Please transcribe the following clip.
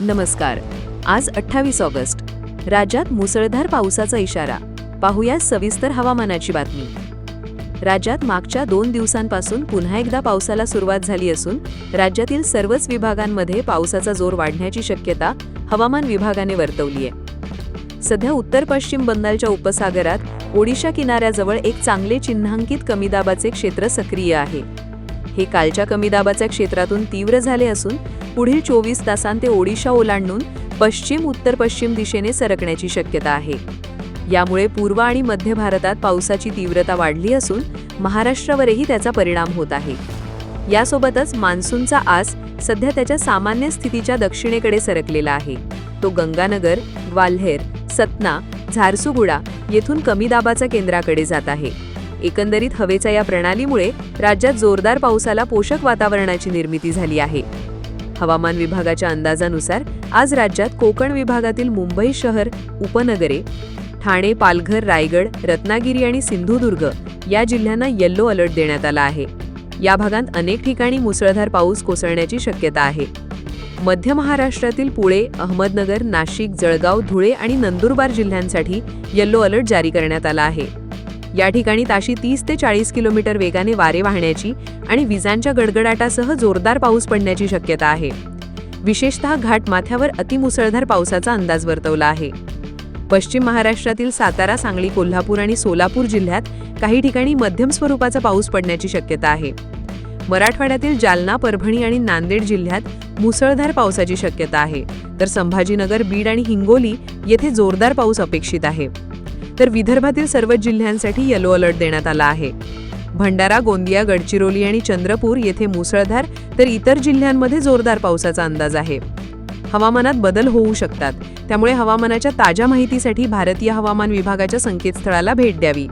नमस्कार. आज अठ्ठावीस ऑगस्ट. राज्यात मुसळधार पावसाचा इशारा. पाहूया सविस्तर हवामानाची बातमी. राज्यात मागच्या दोन दिवसांपासून पुन्हा एकदा पावसाला सुरुवात झाली असून राज्यातील सर्वच विभागांमध्ये पावसाचा जोर वाढण्याची शक्यता हवामान विभागाने वर्तवली आहे. सध्या उत्तर पश्चिम बंगालच्या उपसागरात ओडिशा किनाऱ्याजवळ एक चांगले चिन्हांकित कमी दाबाचे क्षेत्र सक्रिय आहे. हे कालच्या कमी दाबाच्या क्षेत्रातून तीव्र झाले असून पुढील चोवीस तासांत ते ओडिशा ओलांडून पश्चिम उत्तर पश्चिम दिशेने सरकण्याची शक्यता आहे. यामुळे पूर्व आणि मध्य भारतात पावसाची तीव्रता वाढली असून महाराष्ट्रावरही त्याचा परिणाम होत आहे. यासोबतच मान्सूनचा आस सध्या त्याच्या सामान्य स्थितीच्या दक्षिणेकडे सरकलेला आहे. तो गंगानगर ग्वाल्हेर सतना झारसुगुडा येथून कमी दाबाच्या केंद्राकडे जात आहे. एकंदरीत हवेच्या या प्रणालीमुळे राज्यात जोरदार पावसाला पोषक वातावरणाची निर्मिती झाली आहे. हवामान विभागाच्या अंदाजानुसार आज राज्यात कोकण विभागातील मुंबई शहर उपनगरे ठाणे पालघर रायगड रत्नागिरी आणि सिंधुदुर्ग या जिल्ह्यांना येल्लो अलर्ट देण्यात आला आहे. या भागात अनेक ठिकाणी मुसळधार पाऊस कोसळण्याची शक्यता आहे. मध्य महाराष्ट्रातील पुणे अहमदनगर नाशिक जळगाव धुळे आणि नंदुरबार जिल्ह्यांसाठी येल्लो अलर्ट जारी करण्यात आला आहे. या ठिकाणी ताशी तीस ते चाळीस किलोमीटर वेगाने वारे वाहण्याची आणि विजांच्या गडगडाटासह जोरदार पाऊस पडण्याची शक्यता आहे. विशेषतः घाटमाथ्यावर अतिमुसळधार पावसाचा अंदाज वर्तवला आहे. पश्चिम महाराष्ट्रातील सातारा सांगली कोल्हापूर आणि सोलापूर जिल्ह्यात काही ठिकाणी मध्यम स्वरूपाचा पाऊस पडण्याची शक्यता आहे. मराठवाड्यातील जालना परभणी आणि नांदेड जिल्ह्यात मुसळधार पावसाची शक्यता आहे. तर संभाजीनगर बीड आणि हिंगोली येथे जोरदार पाऊस अपेक्षित आहे. तर विदर्भातील सर्वच जिल्ह्यांसाठी येलो अलर्ट देण्यात आला आहे. भंडारा गोंदिया गडचिरोली आणि चंद्रपूर येथे मुसळधार तर इतर जिल्ह्यांमध्ये जोरदार पावसाचा अंदाज आहे. हवामानात बदल होऊ शकतात. त्यामुळे हवामानाच्या ताज्या माहितीसाठी भारतीय हवामान विभागाच्या संकेतस्थळाला भेट द्यावी.